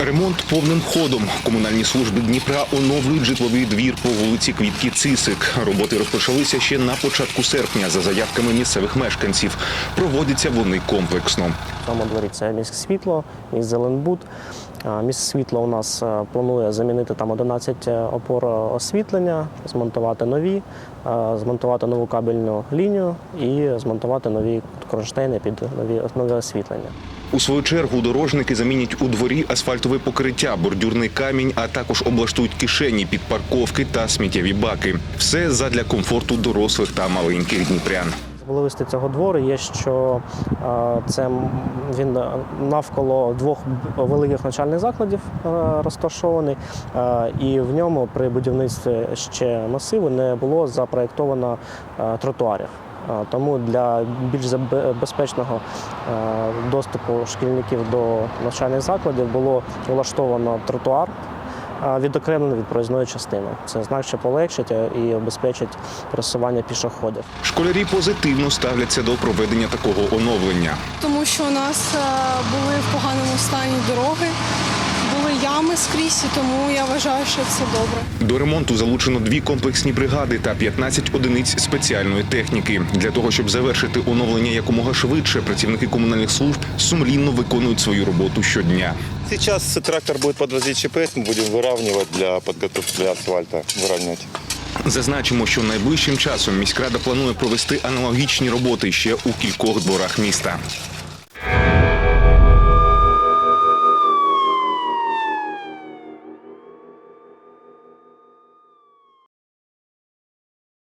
Ремонт повним ходом. Комунальні служби Дніпра оновлюють житловий двір по вулиці Квітки Цисик. Роботи розпочалися ще на початку серпня за заявками місцевих мешканців. Проводяться вони комплексно. В цьому дворі це міськ світло, міськ Зеленбуд. А, Міськ світло у нас е, планує замінити там 11 опор освітлення, змонтувати нові, е, змонтувати нову кабельну лінію і змонтувати нові кронштейни під нові нове освітлення. У свою чергу дорожники замінять у дворі асфальтове покриття, бордюрний камінь, а також облаштують кишені під парковки та сміттєві баки. Все задля комфорту дорослих та маленьких дніпрян. Особливості цього двору є, що е, це він навколо двох великих навчальних закладів е, розташований, е, і в ньому при будівництві ще масиву не було запроєктовано тротуарів. Тому для більш безпечного доступу шкільників до навчальних закладів було влаштовано тротуар, відокремлений від проїзної частини. Це значно полегшить е, і обезпечить пересування пішоходів. Школярі позитивно ставляться до проведення такого оновлення. тому що у нас е, були в поганому стані дороги, були ями скрізь, і тому я вважаю, що це добре. До ремонту залучено дві комплексні бригади та 15 одиниць спеціальної техніки. Для того щоб завершити оновлення якомога швидше, працівники комунальних служб сумлінно виконують свою роботу щодня. Сейчас трактор будет подвозить ЧПС, мы будем выравнивать для подготовки для асфальта, выравнивать. Зазначимо, що найближчим часом міськрада планує провести аналогічні роботи ще у кількох дворах міста.